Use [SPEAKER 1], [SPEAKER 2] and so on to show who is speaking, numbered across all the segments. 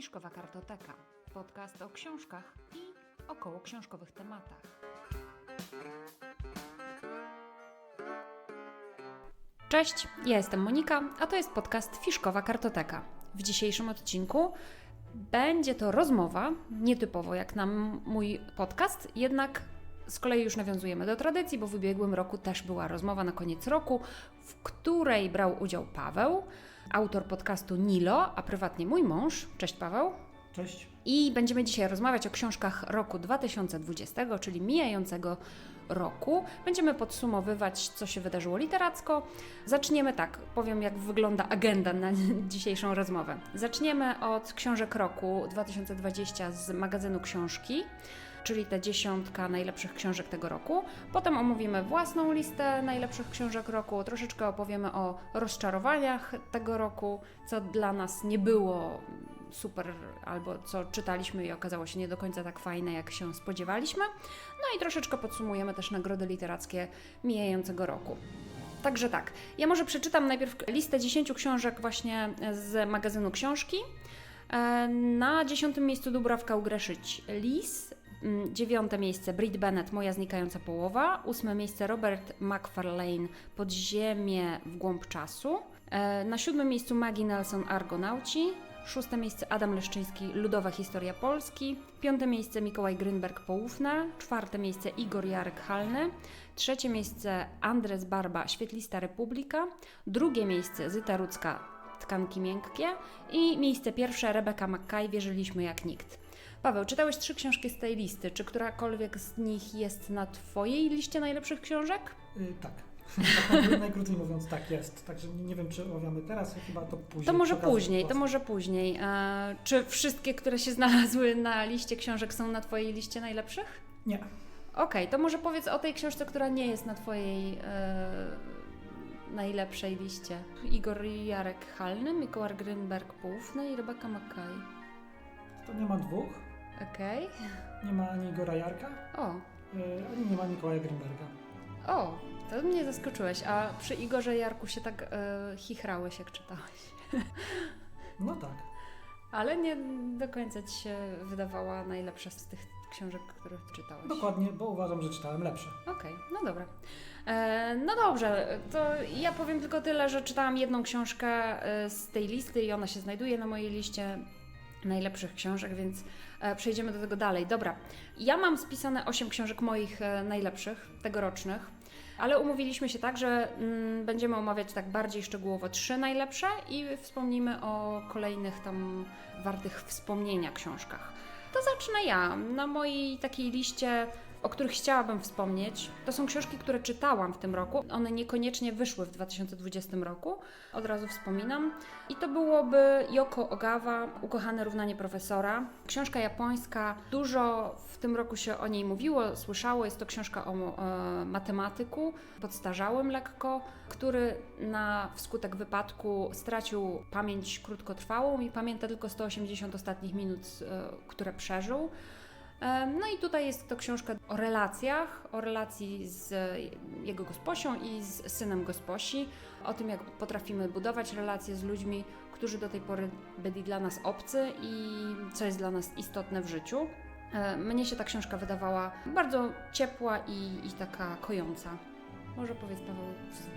[SPEAKER 1] Fiszkowa Kartoteka. Podcast o książkach i około książkowych tematach. Cześć, ja jestem Monika, a to jest podcast Fiszkowa Kartoteka. W dzisiejszym odcinku będzie to rozmowa, nietypowo jak na m- mój podcast, jednak z kolei już nawiązujemy do tradycji, bo w ubiegłym roku też była rozmowa na koniec roku, w której brał udział Paweł, autor podcastu Nilo, a prywatnie mój mąż. Cześć Paweł.
[SPEAKER 2] Cześć.
[SPEAKER 1] I będziemy dzisiaj rozmawiać o książkach roku 2020, czyli mijającego roku. Będziemy podsumowywać, co się wydarzyło literacko. Zaczniemy tak, powiem, jak wygląda agenda na dzisiejszą rozmowę. Zaczniemy od książek roku 2020 z magazynu Książki, czyli te dziesiątka najlepszych książek tego roku. Potem omówimy własną listę najlepszych książek roku, troszeczkę opowiemy o rozczarowaniach tego roku, co dla nas nie było super, albo co czytaliśmy i okazało się nie do końca tak fajne, jak się spodziewaliśmy. No i troszeczkę podsumujemy też nagrody literackie mijającego roku. Także tak, ja może przeczytam najpierw listę 10 książek właśnie z magazynu Książki. E, Na dziesiątym miejscu Dubrawka Ugreszyć Lis. Mm, Dziewiąte miejsce Brit Bennett, Moja znikająca połowa. Ósme miejsce Robert McFarlane, Podziemie w głąb czasu. E, Na siódmym miejscu Maggie Nelson, Argonauci. Szóste miejsce Adam Leszczyński, Ludowa historia Polski. Piąte miejsce Mikołaj Grynberg, Poufne. Czwarte miejsce Igor Jarek Halny. Trzecie miejsce Andres Barba, Świetlista Republika. Drugie miejsce Zyta Rudzka, Tkanki miękkie. I miejsce pierwsze Rebeka Mackay, Wierzyliśmy jak nikt. Paweł, czytałeś trzy książki z tej listy. Czy którakolwiek z nich jest na Twojej liście najlepszych książek?
[SPEAKER 2] Y, tak. tak naj- najkrócej mówiąc, tak jest. Także nie, wiem, czy omawiamy teraz, chyba to później.
[SPEAKER 1] To może później, to może później. E, czy wszystkie, które się znalazły na liście książek są na Twojej liście najlepszych?
[SPEAKER 2] Nie.
[SPEAKER 1] Okej, to może powiedz o tej książce, która nie jest na Twojej e, najlepszej liście. Igor Jarek Halny, Mikołaj Grynberg Poufny i Rebeka Mackay.
[SPEAKER 2] To nie ma dwóch.
[SPEAKER 1] Okej.
[SPEAKER 2] Nie ma ani Igora Jarka,
[SPEAKER 1] O,
[SPEAKER 2] y, ani nie ma Mikołaja Grimberga.
[SPEAKER 1] o, to mnie zaskoczyłeś. A przy Igorze Jarku się tak e, chichrałeś, jak czytałeś.
[SPEAKER 2] No tak.
[SPEAKER 1] Ale nie do końca Ci się wydawała najlepsza z tych książek, których czytałeś.
[SPEAKER 2] Dokładnie, bo uważam, że czytałem lepsze.
[SPEAKER 1] Okej, no dobra. E, no dobrze, to ja powiem tylko tyle, że czytałam jedną książkę e, z tej listy i ona się znajduje na mojej liście najlepszych książek, więc e, przejdziemy do tego dalej. Dobra, ja mam spisane 8 książek moich e, najlepszych, tegorocznych, ale umówiliśmy się tak, że mm, będziemy omawiać tak bardziej szczegółowo trzy najlepsze i wspomnimy o kolejnych tam wartych wspomnienia książkach. To zacznę ja. Na mojej takiej liście, o których chciałabym wspomnieć, to są książki, które czytałam w tym roku. One niekoniecznie wyszły w 2020 roku, od razu wspominam. I to byłoby Yoko Ogawa, Ukochane równanie profesora. Książka japońska, dużo w tym roku się o niej mówiło, słyszało. Jest to książka o e, matematyku, podstarzałym lekko, który na wskutek wypadku stracił pamięć krótkotrwałą i pamięta tylko 180 ostatnich minut, e, które przeżył. No i tutaj jest to książka o relacjach, o relacji z jego gosposią i z synem gosposi, o tym jak potrafimy budować relacje z ludźmi, którzy do tej pory byli dla nas obcy i co jest dla nas istotne w życiu. Mnie się ta książka wydawała bardzo ciepła i, i taka kojąca. Może powiedz Paweł,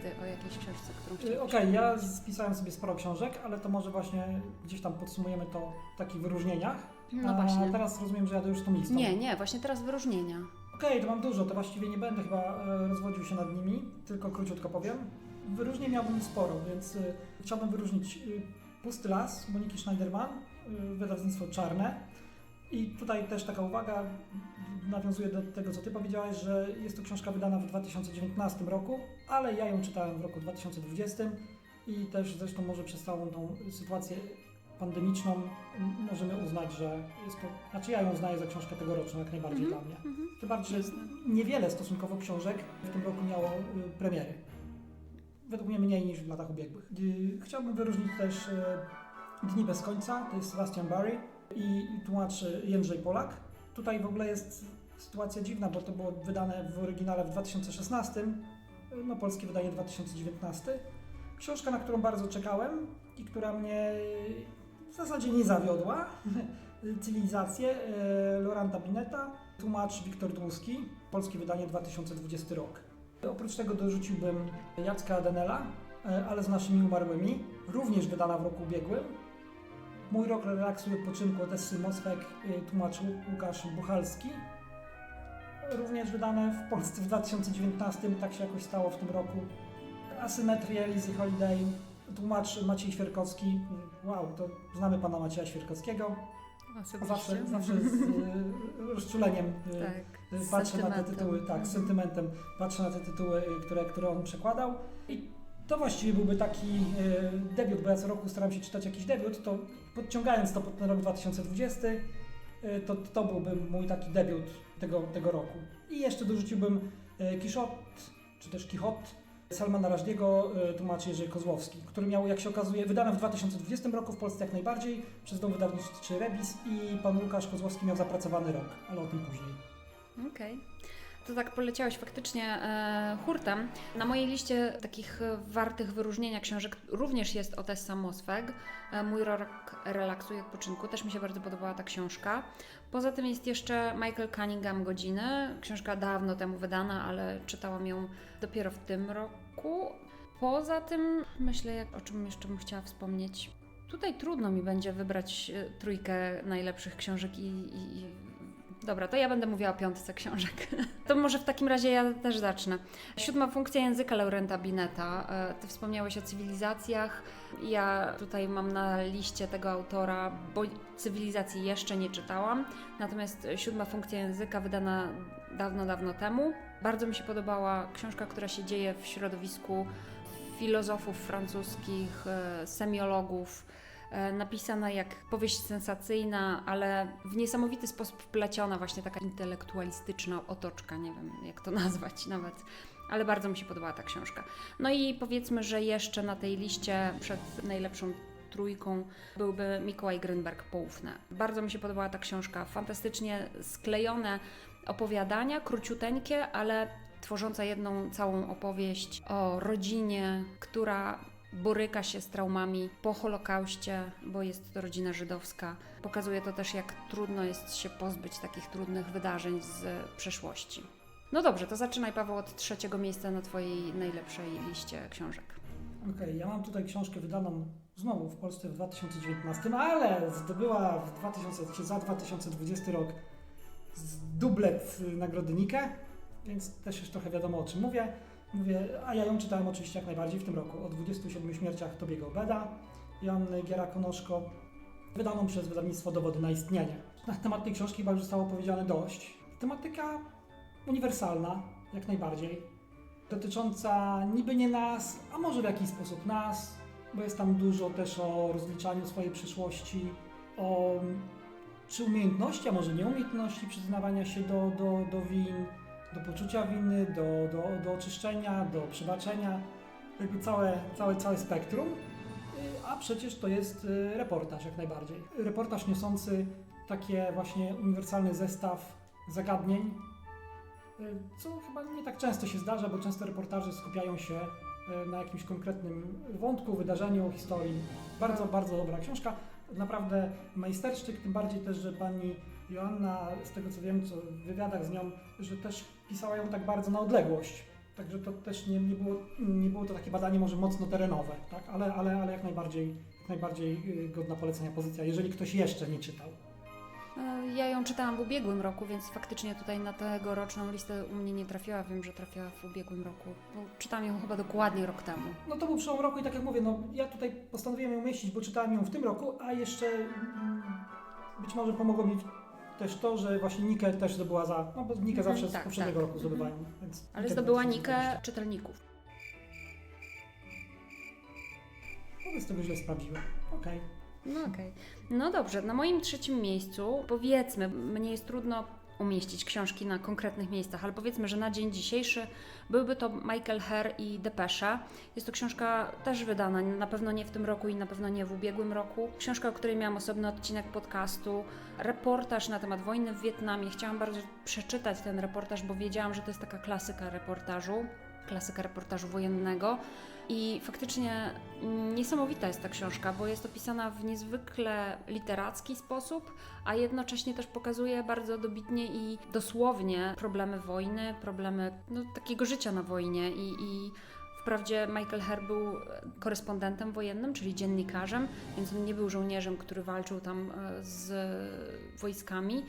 [SPEAKER 1] ty o jakiejś książce, którą chciałbyś
[SPEAKER 2] Okej, ja spisałem sobie sporo książek, ale to może właśnie gdzieś tam podsumujemy to w takich wyróżnieniach.
[SPEAKER 1] No
[SPEAKER 2] A
[SPEAKER 1] właśnie.
[SPEAKER 2] teraz rozumiem, że jadę już tą listą.
[SPEAKER 1] Nie, nie, właśnie teraz wyróżnienia.
[SPEAKER 2] Okej, to mam dużo, to właściwie nie będę chyba e, rozwodził się nad nimi, tylko króciutko powiem. Wyróżnień miałbym sporo, więc y, chciałbym wyróżnić y, Pusty Las Moniki Schneiderman, y, wydawnictwo Czarne. I tutaj też taka uwaga, nawiązuję do tego, co Ty powiedziałaś, że jest to książka wydana w 2019 roku, ale ja ją czytałem w roku 2020 i też zresztą może przez całą tą sytuację pandemiczną możemy uznać, że jest to, znaczy ja ją uznaję za książkę tegoroczną jak najbardziej
[SPEAKER 1] Mhm.
[SPEAKER 2] dla mnie.
[SPEAKER 1] Mhm.
[SPEAKER 2] Tym bardziej, że niewiele stosunkowo książek w tym roku miało y, premiery. Według mnie mniej niż w latach ubiegłych. Y, Chciałbym wyróżnić też y, Dni bez końca, to jest Sebastian Barry i, tłumaczy Jędrzej Polak. Tutaj w ogóle jest sytuacja dziwna, bo to było wydane w oryginale w 2016, y, no polskie wydanie 2019. Książka, na którą bardzo czekałem i która mnie w zasadzie nie zawiodła. Cywilizację e, Laurenta Bineta, tłumacz Wiktor Dłuski, polskie wydanie 2020 rok. Oprócz tego dorzuciłbym Jacka Adenela, e, ale z naszymi umarłymi, również wydana w roku ubiegłym. Mój rok relaksu i odpoczynku Odessy Moswek e, tłumaczył Łukasz Buchalski. Również wydane w Polsce w 2019, tak się jakoś stało w tym roku. Asymetrię Lizy Holiday tłumacz Maciej Świerkowski. Wow, to znamy pana Macieja Świerkowskiego. Zawsze, zawsze z y, rozczuleniem y,
[SPEAKER 1] tak,
[SPEAKER 2] patrzę na te tytuły, tak, z sentymentem patrzę na te tytuły, y, które, które on przekładał. I to właściwie byłby taki debiut, bo ja co roku staram się czytać jakiś debiut, to podciągając to pod ten rok 2020, y, to, to byłby mój taki debiut tego, tego roku. I jeszcze dorzuciłbym Kiszot, czy też Kichot, Salmana Rażdiego, y, tłumaczy Jerzy Kozłowski, który miał, jak się okazuje, wydane w 2020 roku w Polsce jak najbardziej, przez dom wydawniczy Rebis i pan Łukasz Kozłowski miał zapracowany rok, ale o tym później.
[SPEAKER 1] Okej. To tak poleciałeś faktycznie e, hurtem. Na mojej liście takich e, wartych wyróżnienia książek również jest Otessa Mosweg, e, Mój rok relaksu i odpoczynku. Też mi się bardzo podobała ta książka. Poza tym jest jeszcze Michael Cunningham Godziny. Książka dawno temu wydana, ale czytałam ją dopiero w tym roku. Poza tym myślę, jak, o czym jeszcze bym chciała wspomnieć. Tutaj trudno mi będzie wybrać e, trójkę najlepszych książek i, i, i Dobra, to ja będę mówiła o piątce książek. To może w takim razie ja też zacznę. Siódma funkcja języka Laurenta Bineta. E, Ty wspomniałeś o cywilizacjach. Ja tutaj mam na liście tego autora, bo cywilizacji jeszcze nie czytałam. Natomiast siódma funkcja języka wydana dawno, dawno temu. Bardzo mi się podobała książka, która się dzieje w środowisku filozofów francuskich, e, semiologów napisana jak powieść sensacyjna, ale w niesamowity sposób wpleciona, właśnie taka intelektualistyczna otoczka, nie wiem jak to nazwać nawet. Ale bardzo mi się podobała ta książka. No i powiedzmy, że jeszcze na tej liście przed najlepszą trójką byłby Mikołaj Grynberg Poufne. Bardzo mi się podobała ta książka. Fantastycznie sklejone opowiadania, króciuteńkie, ale tworząca jedną całą opowieść o rodzinie, która boryka się z traumami po Holokauście, bo jest to rodzina żydowska. Pokazuje to też, jak trudno jest się pozbyć takich trudnych wydarzeń z przeszłości. No dobrze, to zaczynaj Paweł od trzeciego miejsca na Twojej najlepszej liście książek.
[SPEAKER 2] Okej, ja mam tutaj książkę wydaną znowu w Polsce w 2019, ale zdobyła w 2000, czy za 2020 rok dublet y, nagrody Nike, więc też już trochę wiadomo o czym mówię. Mówię, a ja ją czytałem oczywiście jak najbardziej w tym roku, o 27 śmierciach Tobiego Obeda, Joanny Giera-Konoszko, wydaną przez wydawnictwo Dowody na istnienie. Na temat tej książki chyba już zostało powiedziane dość. Tematyka uniwersalna, jak najbardziej dotycząca niby nie nas, a może w jakiś sposób nas, bo jest tam dużo też o rozliczaniu swojej przyszłości, o czy umiejętności, a może nieumiejętności przyznawania się do, do, do win, do poczucia winy, do, do, do oczyszczenia, do przebaczenia, jakby całe, całe, całe spektrum. Y, A przecież to jest y, reportaż jak najbardziej. Reportaż niosący takie właśnie uniwersalny zestaw zagadnień, Y, co chyba nie tak często się zdarza, bo często reportaże skupiają się na jakimś konkretnym wątku, wydarzeniu, historii. Bardzo, bardzo dobra książka. Naprawdę majstersztyk, tym bardziej też, że pani Joanna, z tego co wiem, co w wywiadach z nią, że też pisała ją tak bardzo na odległość. Także to też nie, nie, było, nie było to takie badanie może mocno terenowe, tak? ale, ale, ale jak najbardziej, jak najbardziej y, godna polecenia pozycja, jeżeli ktoś jeszcze nie czytał.
[SPEAKER 1] E, Ja ją czytałam w ubiegłym roku, więc faktycznie tutaj na tegoroczną listę u mnie nie trafiła. Wiem, że trafiła w ubiegłym roku. Bo czytałam ją chyba dokładnie rok temu.
[SPEAKER 2] No to był przełom roku i tak jak mówię, no ja tutaj postanowiłem ją umieścić, bo czytałem ją w tym roku, a jeszcze mm, być może pomogło mi też to, że właśnie Nikę też zdobyła za, no bo Nikę
[SPEAKER 1] Mhm,
[SPEAKER 2] zawsze z
[SPEAKER 1] tak,
[SPEAKER 2] poprzedniego
[SPEAKER 1] tak.
[SPEAKER 2] roku zdobywają, więc...
[SPEAKER 1] Ale
[SPEAKER 2] Nikę
[SPEAKER 1] zdobyła
[SPEAKER 2] 2020.
[SPEAKER 1] Nikę czytelników.
[SPEAKER 2] Wobec tego źle sprawdziłem. Okej.
[SPEAKER 1] No okej. No dobrze, na moim trzecim miejscu, powiedzmy, mnie jest trudno umieścić książki na konkretnych miejscach, ale powiedzmy, że na dzień dzisiejszy byłby to Michael Herr i Depesze. Jest to książka też wydana, na pewno nie w tym roku i na pewno nie w ubiegłym roku. Książka, o której miałam osobny odcinek podcastu, reportaż na temat wojny w Wietnamie. Chciałam bardzo przeczytać ten reportaż, bo wiedziałam, że to jest taka klasyka reportażu. Klasyka reportażu wojennego. I faktycznie niesamowita jest ta książka, bo jest opisana w niezwykle literacki sposób, a jednocześnie też pokazuje bardzo dobitnie i dosłownie problemy wojny, problemy no, takiego życia na wojnie i, i Wprawdzie Michael Herr był korespondentem wojennym, czyli dziennikarzem, więc on nie był żołnierzem, który walczył tam e, z wojskami e,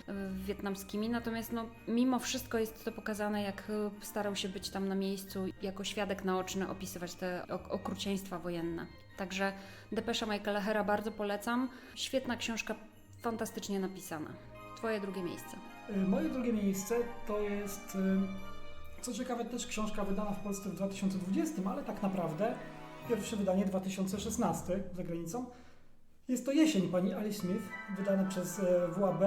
[SPEAKER 1] wietnamskimi. Natomiast no, mimo wszystko jest to pokazane, jak e, starał się być tam na miejscu, jako świadek naoczny opisywać te ok- okrucieństwa wojenne. Także Depesza Michaela Herra bardzo polecam. Świetna książka, fantastycznie napisana. Twoje drugie miejsce.
[SPEAKER 2] Moje drugie miejsce to jest, co ciekawe, też książka wydana w Polsce w 2020, ale tak naprawdę pierwsze wydanie 2016 za granicą. Jest to Jesień pani Ali Smith, wydane przez e, WAB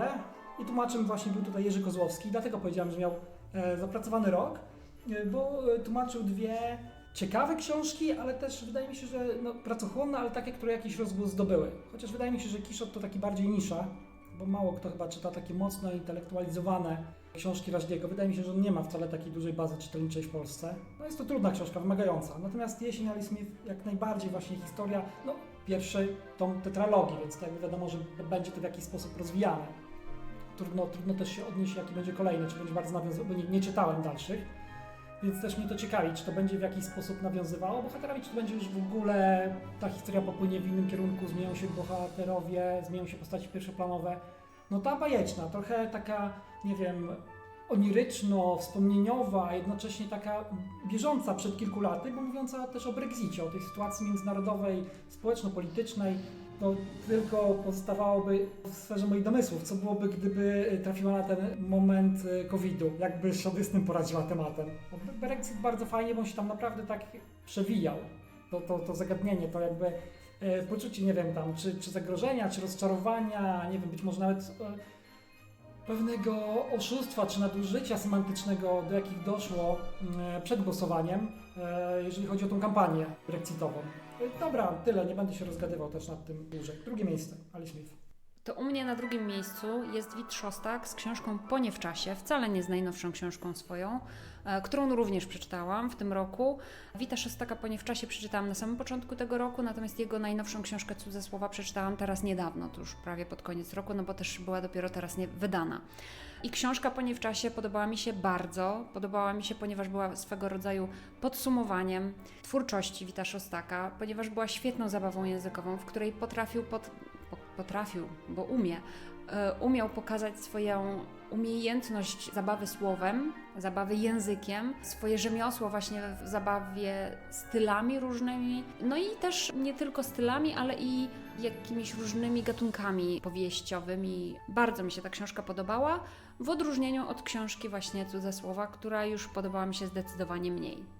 [SPEAKER 2] i tłumaczem właśnie był tutaj Jerzy Kozłowski, dlatego powiedziałem, że miał e, zapracowany rok, e, bo tłumaczył dwie ciekawe książki, ale też wydaje mi się, że no, pracochłonne, ale takie, które jakiś rozgłos zdobyły. Chociaż wydaje mi się, że Kiszot to taki bardziej nisza, bo mało kto chyba czyta takie mocno intelektualizowane książki Raźdiego. Wydaje mi się, że on nie ma wcale takiej dużej bazy czytelniczej w Polsce. No jest to trudna książka, wymagająca. Natomiast Jesień Ali Smith jak najbardziej właśnie historia, no pierwszy tom tetralogii, więc tak wiadomo, że będzie to w jakiś sposób rozwijane. Trudno, trudno też się odnieść, jaki będzie kolejny, czy będzie bardzo nawiązywał, bo nie, nie czytałem dalszych. Więc też mnie to ciekawi, czy to będzie w jakiś sposób nawiązywało bohaterami, czy to będzie już w ogóle ta historia popłynie w innym kierunku, zmienią się bohaterowie, zmienią się postaci pierwszoplanowe. No ta bajeczna, trochę taka, nie wiem, oniryczno-wspomnieniowa, a jednocześnie taka bieżąca przed kilku laty, bo mówiąca też o Brexicie, o tej sytuacji międzynarodowej, społeczno-politycznej. No, tylko pozostawałoby w sferze moich domysłów, co byłoby, gdyby trafiła na ten moment y, COVID-u, jakby tym poradziła tematem. Brexit bardzo fajnie, bo on się tam naprawdę tak przewijał. To, to, to zagadnienie, to jakby e, poczucie, nie wiem, tam, czy, czy zagrożenia, czy rozczarowania, nie wiem, być może nawet e, pewnego oszustwa, czy nadużycia semantycznego, do jakich doszło e, przed głosowaniem, e, jeżeli chodzi o tą kampanię brexitową. E, Dobra, tyle, nie będę się rozgadywał też nad tym dłużej. Drugie miejsce, Ali Smith.
[SPEAKER 1] To u mnie na drugim miejscu jest Wit Szostak z książką Po nie w czasie, wcale nie z najnowszą książką swoją, e, którą również przeczytałam w tym roku. Wita Szostaka Po nie w czasie przeczytałam na samym początku tego roku, natomiast jego najnowszą książkę Cudze Słowa przeczytałam teraz niedawno, to już prawie pod koniec roku, no bo też była dopiero teraz nie wydana. I książka Po nie w czasie podobała mi się bardzo. Podobała mi się, ponieważ była swego rodzaju podsumowaniem twórczości Wita Szostaka, ponieważ była świetną zabawą językową, w której potrafił pod, po- potrafił, bo umie, e, umiał pokazać swoją umiejętność zabawy słowem, zabawy językiem, swoje rzemiosło właśnie w zabawie stylami różnymi, no i też nie tylko stylami, ale i jakimiś różnymi gatunkami powieściowymi. Bardzo mi się ta książka podobała, w odróżnieniu od książki właśnie Cudze Słowa, która już podobała mi się zdecydowanie mniej.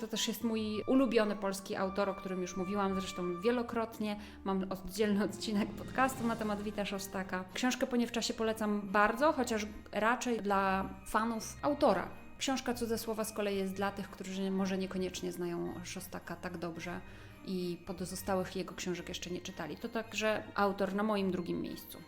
[SPEAKER 1] To też jest mój ulubiony polski autor, o którym już mówiłam zresztą wielokrotnie. Mam oddzielny odcinek podcastu na temat Wita Szostaka. Książkę po nie w czasie polecam bardzo, chociaż raczej dla fanów autora. Książka Cudze Słowa z kolei jest dla tych, którzy może niekoniecznie znają Szostaka tak dobrze i pozostałych jego książek jeszcze nie czytali. To także autor na moim drugim miejscu.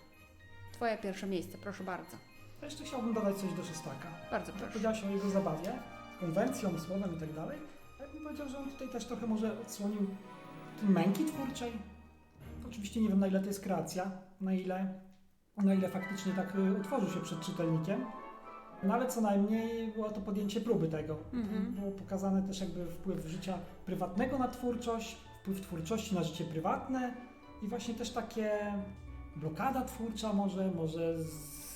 [SPEAKER 1] Twoje pierwsze miejsce, proszę bardzo.
[SPEAKER 2] Jeszcze chciałbym dodać coś do Szostaka.
[SPEAKER 1] Bardzo proszę.
[SPEAKER 2] powiedziałeś o jego zabawie, konwencją, słowem i tak dalej, ja bym powiedział, że on tutaj też trochę może odsłonił tej męki twórczej. Oczywiście nie wiem, na ile to jest kreacja, na ile, na ile faktycznie tak y, utworzył się przed czytelnikiem, no ale co najmniej było to podjęcie próby tego.
[SPEAKER 1] Mhm.
[SPEAKER 2] Było pokazane też jakby wpływ życia prywatnego na twórczość, wpływ twórczości na życie prywatne i właśnie też takie blokada twórcza może, może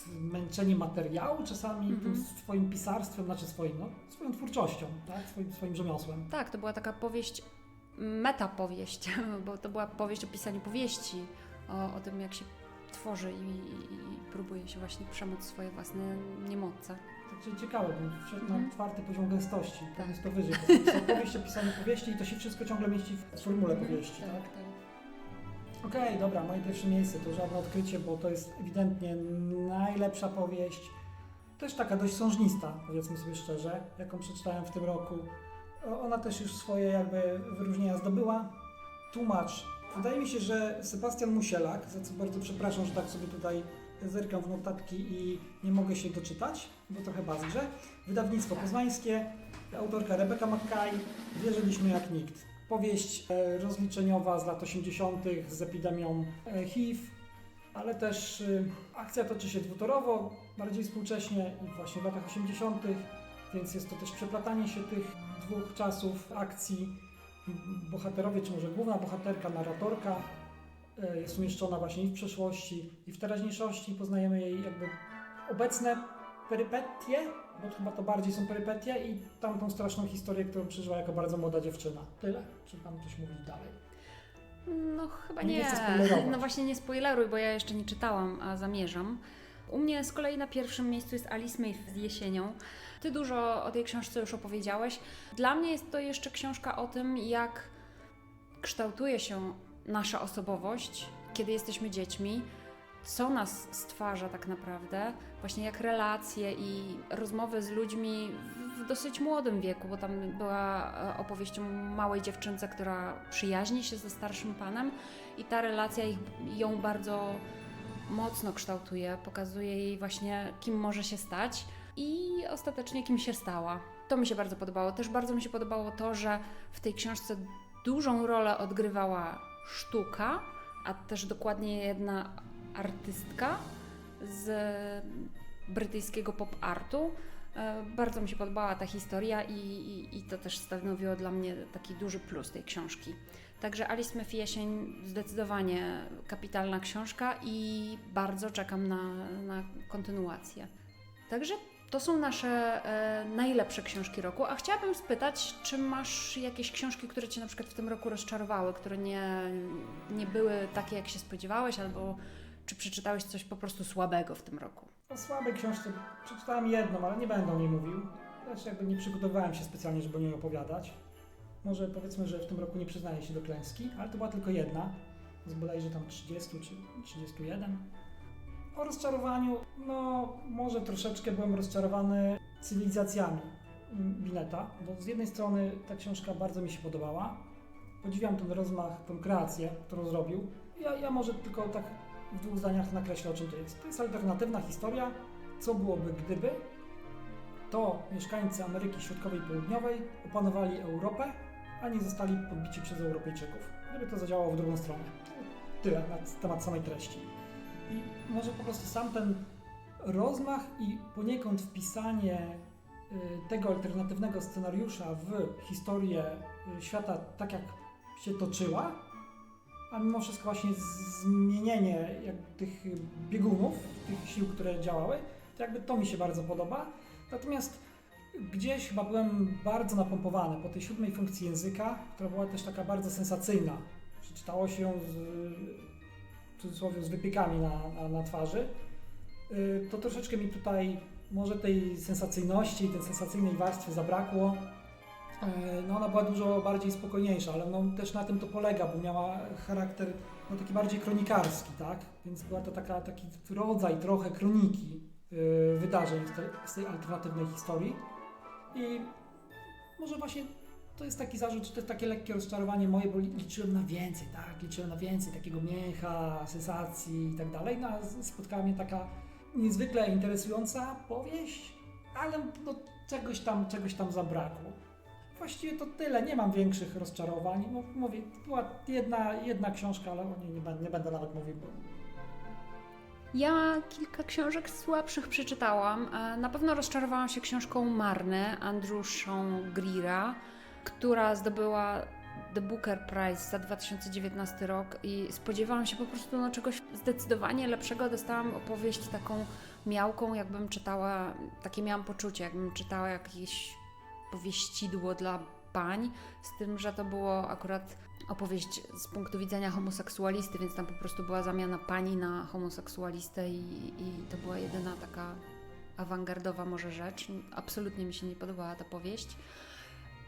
[SPEAKER 2] zmęczenie materiału czasami
[SPEAKER 1] Mhm.
[SPEAKER 2] tym swoim pisarstwem, znaczy swoim, no, swoją twórczością, tak? swoim, swoim rzemiosłem.
[SPEAKER 1] Tak, to była taka powieść, metapowieść, bo to była powieść o pisaniu powieści, o, o tym, jak się tworzy i, i, i próbuje się właśnie przemóc swoje własne niemoce.
[SPEAKER 2] Także ciekawe, bo wszedł na
[SPEAKER 1] Mhm.
[SPEAKER 2] czwarty poziom gęstości,
[SPEAKER 1] Tak.
[SPEAKER 2] tak. jest to wyżej. to jest Powieść o pisaniu powieści i to się wszystko ciągle mieści w formule powieści, tak?
[SPEAKER 1] tak.
[SPEAKER 2] Okej, dobra, moje pierwsze miejsce to żadne odkrycie, bo to jest ewidentnie najlepsza powieść. Też taka dość sążnista, powiedzmy sobie szczerze, jaką przeczytałem w tym roku. Ona też już swoje jakby wyróżnienia zdobyła. Tłumacz. Wydaje mi się, że Sebastian Musielak, za co bardzo przepraszam, że tak sobie tutaj zerkam w notatki i nie mogę się doczytać, bo trochę bazgrze. Wydawnictwo poznańskie, autorka Rebeka Mackay, Wierzyliśmy jak nikt. Powieść e, rozliczeniowa z lat 80. z epidemią e, HIV, ale też y, akcja toczy się dwutorowo, bardziej współcześnie i właśnie w latach 80., więc jest to też przeplatanie się tych dwóch czasów akcji. Bohaterowie, czy może główna bohaterka, narratorka jest umieszczona właśnie i w przeszłości, i w teraźniejszości. Poznajemy jej jakby obecne perypetie, bo chyba to bardziej są perypetie, i tamtą straszną historię, którą przeżyła jako bardzo młoda dziewczyna. Tyle. Czy pan coś mówić dalej?
[SPEAKER 1] No chyba
[SPEAKER 2] Nie
[SPEAKER 1] nie.
[SPEAKER 2] chcę.
[SPEAKER 1] No właśnie nie spoileruj, bo ja jeszcze nie czytałam, a zamierzam. U mnie z kolei na pierwszym miejscu jest Alice Smith z jesienią. Ty dużo o tej książce już opowiedziałeś. Dla mnie jest to jeszcze książka o tym, jak kształtuje się nasza osobowość, kiedy jesteśmy dziećmi, co nas stwarza tak naprawdę, właśnie jak relacje i rozmowy z ludźmi w dosyć młodym wieku, bo tam była e, opowieść o małej dziewczynce, która przyjaźni się ze starszym panem i ta relacja ich, ją bardzo mocno kształtuje, pokazuje jej właśnie, kim może się stać i ostatecznie kim się stała. To mi się bardzo podobało. Też bardzo mi się podobało to, że w tej książce dużą rolę odgrywała sztuka, a też dokładnie jedna artystka z brytyjskiego pop artu. E, Bardzo mi się podobała ta historia i, i, i to też stanowiło dla mnie taki duży plus tej książki. Także Alice Smith Jesień zdecydowanie kapitalna książka i bardzo czekam na, na kontynuację. Także to są nasze e, najlepsze książki roku. A chciałabym spytać, czy masz jakieś książki, które Cię na przykład w tym roku rozczarowały, które nie, nie były takie, jak się spodziewałeś, albo czy przeczytałeś coś po prostu słabego w tym roku?
[SPEAKER 2] O słabej książce przeczytałem jedną, ale nie będę o niej mówił. Też jakby nie przygotowywałem się specjalnie, żeby o niej opowiadać. Może powiedzmy, że w tym roku nie przyznaję się do klęski, ale to była tylko jedna. Z bodajże tam 30 czy 31. O rozczarowaniu, no może troszeczkę byłem rozczarowany cywilizacjami Bineta, bo z jednej strony ta książka bardzo mi się podobała. Podziwiam ten rozmach, tą kreację, którą zrobił. Ja, ja może tylko tak w dwóch zdaniach nakreślę, o czym to jest. To jest alternatywna historia, co byłoby gdyby to mieszkańcy Ameryki Środkowej i Południowej opanowali Europę, a nie zostali podbici przez Europejczyków. Gdyby to zadziałało w drugą stronę. Tyle na temat samej treści. I może po prostu sam ten rozmach i poniekąd wpisanie y, tego alternatywnego scenariusza w historię y, świata tak, jak się toczyła, a mimo wszystko właśnie zmienienie tych biegunów, tych sił, które działały, to jakby to mi się bardzo podoba. Natomiast gdzieś chyba byłem bardzo napompowany po tej siódmej funkcji języka, która była też taka bardzo sensacyjna. Przeczytało się ją z, w cudzysłowie z wypiekami na, na, na twarzy. Y, To troszeczkę mi tutaj może tej sensacyjności, tej sensacyjnej warstwy zabrakło. E, No ona była dużo bardziej spokojniejsza, ale no też na tym to polega, bo miała charakter no, taki bardziej kronikarski, tak? Więc była to taka, taki rodzaj trochę kroniki y, wydarzeń z, te, z tej alternatywnej historii. I może właśnie to jest taki zarzut, to jest takie lekkie rozczarowanie moje, bo li- liczyłem na więcej, tak? Liczyłem na więcej takiego mięcha, sensacji i tak dalej. No, spotkała mnie taka niezwykle interesująca powieść, ale no, czegoś, tam, czegoś tam zabrakło. Właściwie to tyle, nie mam większych rozczarowań. No, mówię, była jedna, jedna książka, ale o niej nie będę, nie będę nawet mówił, bo
[SPEAKER 1] Ja kilka książek słabszych przeczytałam. E, Na pewno rozczarowałam się książką Marny Andrew Sean Greera, która zdobyła The Booker Prize za 2019 rok i spodziewałam się po prostu no, czegoś zdecydowanie lepszego. Dostałam opowieść taką miałką, jakbym czytała, takie miałam poczucie, jakbym czytała jakieś powieścidło dla pań, z tym, że to było akurat opowieść z punktu widzenia homoseksualisty, więc tam po prostu była zamiana pani na homoseksualistę i, i to była jedyna taka awangardowa może rzecz. Absolutnie mi się nie podobała ta powieść.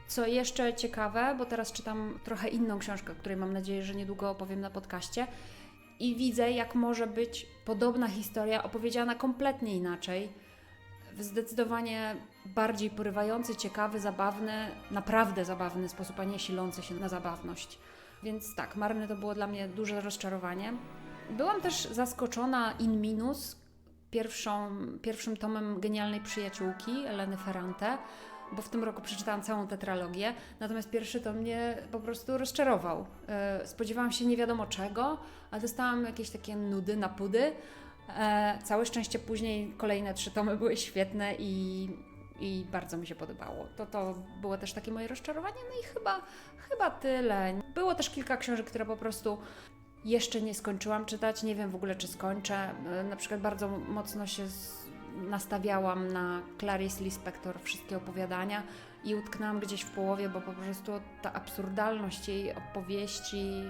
[SPEAKER 1] Co jeszcze ciekawe, bo teraz czytam trochę inną książkę, której mam nadzieję, że niedługo opowiem na podcaście i widzę, jak może być podobna historia opowiedziana kompletnie inaczej, zdecydowanie bardziej porywający, ciekawy, zabawny, naprawdę zabawny sposób, a nie silący się na zabawność. Więc tak, Marny to było dla mnie duże rozczarowanie. Byłam też zaskoczona In Minus, pierwszą, pierwszym tomem Genialnej Przyjaciółki Eleny Ferrante, bo w tym roku przeczytałam całą tetralogię, natomiast pierwszy to mnie po prostu rozczarował. E, Spodziewałam się nie wiadomo czego, a dostałam jakieś takie nudy na pudy. E, Całe szczęście później kolejne trzy tomy były świetne i, i bardzo mi się podobało. To, to było też takie moje rozczarowanie, no i chyba, chyba tyle. Było też kilka książek, które po prostu jeszcze nie skończyłam czytać, nie wiem w ogóle czy skończę. E, Na przykład bardzo mocno się nastawiałam na Clarice Lispector wszystkie opowiadania i utknęłam gdzieś w połowie, bo po prostu ta absurdalność jej opowieści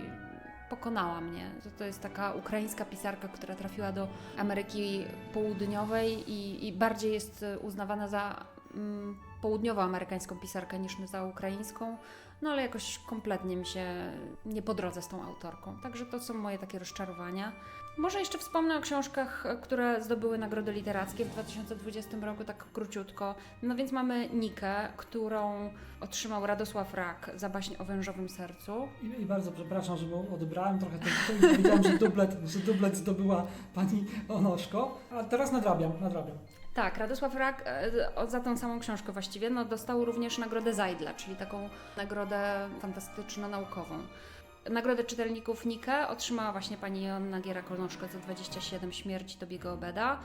[SPEAKER 1] pokonała mnie. To, to jest taka ukraińska pisarka, która trafiła do Ameryki Południowej i, i bardziej jest uznawana za mm, południowoamerykańską pisarkę niż za ukraińską. No ale jakoś kompletnie mi się nie po drodze z tą autorką. Także to są moje takie rozczarowania. Może jeszcze wspomnę o książkach, które zdobyły nagrody literackie w 2020 roku, tak króciutko. No więc mamy Nikę, którą otrzymał Radosław Rak za baśń o wężowym sercu.
[SPEAKER 2] I, I bardzo przepraszam, że odebrałem trochę to powiedziałem, że dublet, że dublet zdobyła pani Onoszko, a teraz nadrabiam, nadrabiam.
[SPEAKER 1] Tak, Radosław Rak e, za tą samą książkę właściwie no, dostał również nagrodę Zajdla, czyli taką nagrodę fantastyczno-naukową. Nagrodę czytelników Nike otrzymała właśnie pani Joanna Giera-Kolnoszko za 27 śmierci Tobiego Obeda.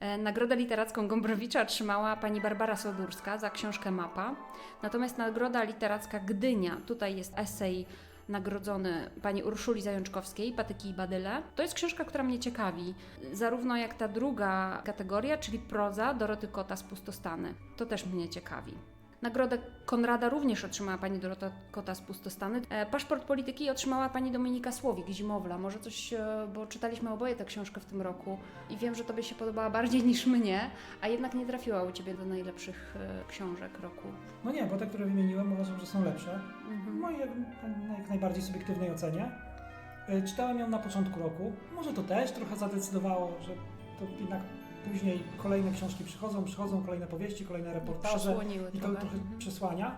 [SPEAKER 1] E, Nagrodę literacką Gombrowicza otrzymała pani Barbara Sodurska za książkę Mapa. Natomiast nagroda literacka Gdynia, tutaj jest esej nagrodzony pani Urszuli Zajączkowskiej, Patyki i Badyle. To jest książka, która mnie ciekawi, zarówno jak ta druga kategoria, czyli proza Doroty Kota z Pustostany. To też mnie ciekawi. Nagrodę Konrada również otrzymała pani Dorota Kota z Pustostany. E, Paszport polityki otrzymała pani Dominika Słowik, Zimowla. Może coś, e, bo czytaliśmy oboje tę książkę w tym roku i wiem, że tobie się podobała bardziej niż mnie, a jednak nie trafiła u ciebie do najlepszych e, książek roku.
[SPEAKER 2] No nie, bo te, które wymieniłem, uważam, że są lepsze.
[SPEAKER 1] Mhm.
[SPEAKER 2] mojej jak, jak najbardziej subiektywnej ocenie. Czytałem ją na początku roku. Może to też trochę zadecydowało, że to jednak później kolejne książki przychodzą, przychodzą kolejne powieści, kolejne reportaże. I to
[SPEAKER 1] trochę.
[SPEAKER 2] trochę
[SPEAKER 1] Mhm.
[SPEAKER 2] przesłania.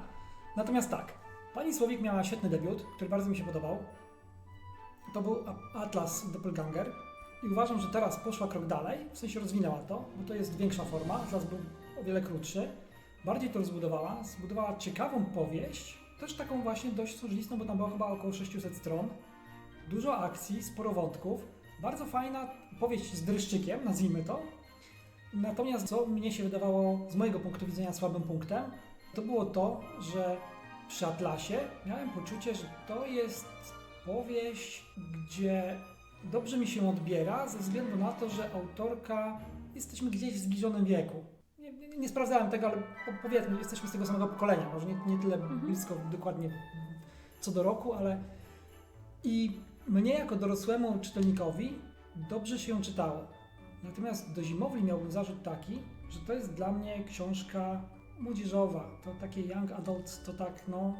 [SPEAKER 2] Natomiast tak, pani Słowik miała świetny debiut, który bardzo mi się podobał. To był Atlas Doppelganger. I uważam, że teraz poszła krok dalej, w sensie rozwinęła to, bo to jest większa forma, Atlas był o wiele krótszy. Bardziej to rozbudowała, zbudowała ciekawą powieść, też taką właśnie dość służnistą, bo tam było chyba około 600 stron. Dużo akcji, sporo wątków. Bardzo fajna powieść z dreszczykiem, nazwijmy to. Natomiast co mnie się wydawało z mojego punktu widzenia słabym punktem, to było to, że przy Atlasie miałem poczucie, że to jest powieść, gdzie dobrze mi się odbiera ze względu na to, że autorka jesteśmy gdzieś w zbliżonym wieku. Nie, nie, nie sprawdzałem tego, ale po- powiedzmy, jesteśmy z tego samego pokolenia, może nie, nie tyle
[SPEAKER 1] Mhm.
[SPEAKER 2] blisko dokładnie co do roku, ale i mnie jako dorosłemu czytelnikowi dobrze się ją czytało. Natomiast do Zimowli miałbym zarzut taki, że to jest dla mnie książka młodzieżowa. To takie young adult, to tak no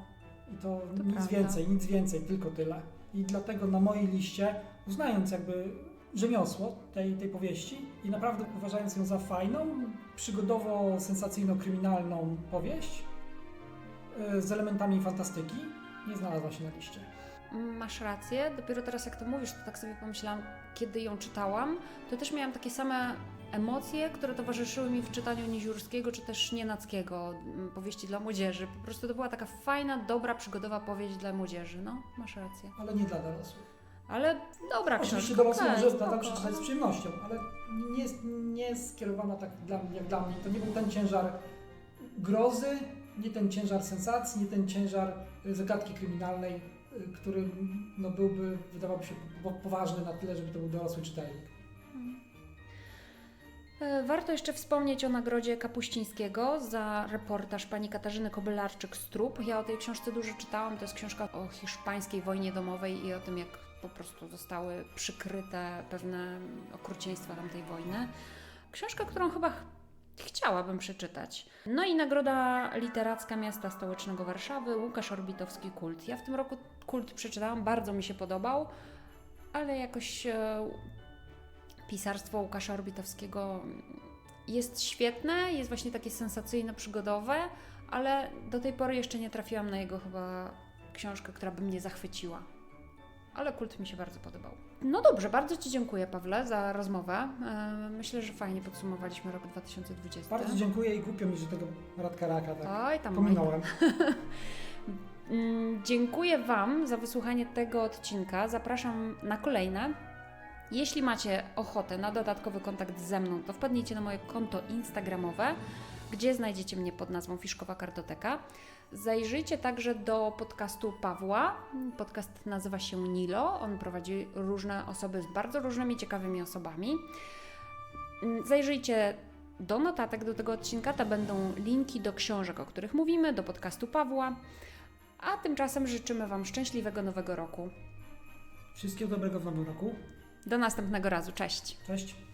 [SPEAKER 2] i to,
[SPEAKER 1] To
[SPEAKER 2] nic
[SPEAKER 1] prawda.
[SPEAKER 2] więcej, nic więcej, tylko tyle. I dlatego na mojej liście, uznając jakby rzemiosło tej, tej powieści i naprawdę uważając ją za fajną, przygodowo-sensacyjno-kryminalną powieść yy, z elementami fantastyki, nie znalazła się na liście.
[SPEAKER 1] Masz rację, dopiero teraz jak to mówisz, to tak sobie pomyślałam, kiedy ją czytałam, to też miałam takie same emocje, które towarzyszyły mi w czytaniu Niziurskiego czy też Nienackiego, m, powieści dla młodzieży. Po prostu to była taka fajna, dobra, przygodowa powieść dla młodzieży. No, masz rację.
[SPEAKER 2] Ale nie dla dorosłych.
[SPEAKER 1] Ale dobra
[SPEAKER 2] Oczywiście
[SPEAKER 1] książka.
[SPEAKER 2] dorosły
[SPEAKER 1] okej,
[SPEAKER 2] może nadal przeczytać z
[SPEAKER 1] no.
[SPEAKER 2] przyjemnością, ale nie jest, nie skierowana tak dla mnie, jak dla mnie. To nie był ten ciężar grozy, nie ten ciężar sensacji, nie ten ciężar y, zagadki kryminalnej, który no, byłby, wydawałoby się po- poważny na tyle, żeby to był dorosły czytelnik.
[SPEAKER 1] E, Warto jeszcze wspomnieć o nagrodzie Kapuścińskiego za reportaż pani Katarzyny Kobylarczyk-Strup. Ja o tej książce dużo czytałam. To jest książka o hiszpańskiej wojnie domowej i o tym, jak po prostu zostały przykryte pewne okrucieństwa tamtej wojny. Książka, którą chyba ch- chciałabym przeczytać. No i nagroda literacka miasta stołecznego Warszawy, Łukasz Orbitowski Kult. Ja w tym roku Kult przeczytałam, bardzo mi się podobał, ale jakoś e, pisarstwo Łukasza Orbitowskiego jest świetne, jest właśnie takie sensacyjno-przygodowe, ale do tej pory jeszcze nie trafiłam na jego chyba książkę, która by mnie zachwyciła. Ale kult mi się bardzo podobał. No dobrze, bardzo Ci dziękuję, Pawle, za rozmowę. E, Myślę, że fajnie podsumowaliśmy rok 2020.
[SPEAKER 2] Bardzo dziękuję i głupio mi, że tego Radka Raka tak
[SPEAKER 1] Oj, tam
[SPEAKER 2] pominąłem.
[SPEAKER 1] Mm, Dziękuję Wam za wysłuchanie tego odcinka. Zapraszam na kolejne. Jeśli macie ochotę na dodatkowy kontakt ze mną, to wpadnijcie na moje konto Instagramowe, gdzie znajdziecie mnie pod nazwą Fiszkowa Kartoteka. Zajrzyjcie także do podcastu Pawła. Podcast nazywa się Nilo. On prowadzi różne osoby z bardzo różnymi ciekawymi osobami. Mm, Zajrzyjcie do notatek do tego odcinka. To będą linki do książek, o których mówimy, do podcastu Pawła. A tymczasem życzymy Wam szczęśliwego nowego roku.
[SPEAKER 2] Wszystkiego dobrego w nowym roku.
[SPEAKER 1] Do następnego razu. Cześć!
[SPEAKER 2] Cześć.